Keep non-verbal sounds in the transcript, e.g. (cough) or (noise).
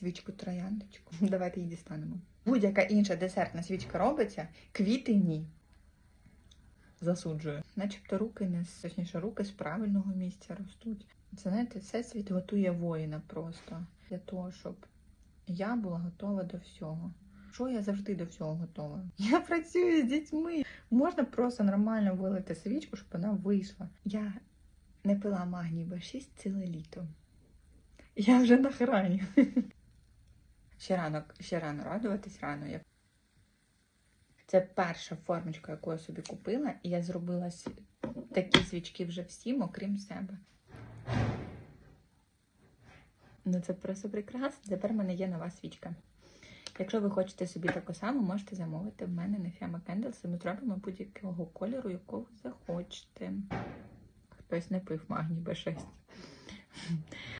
свічку трояндочку. (laughs) Давайте її дістанемо. Будь-яка інша десертна свічка робиться, квіти ні. Засуджую. Начебто руки не точніше, руки з правильного місця ростуть. Це знаєте, всесвіт готує воїна просто для того, щоб я була готова до всього. Що я завжди до всього готова? (laughs) Я працюю з дітьми. Можна просто нормально вилити свічку, щоб вона вийшла. Я не пила магній Б6 ціле літо. Я вже на храні. (laughs) Ще рано, ще рано радуватись рано. Я... Це перша формочка, яку я собі купила, і я зробила такі свічки вже всім, окрім себе. Ну це просто прекрасно. Тепер в мене є нова свічка. Якщо ви хочете собі таку саму, можете замовити в мене на Fiamma Candles, і ми зробимо будь-якого кольору, якого захочете. Хтось не пив магній Б6.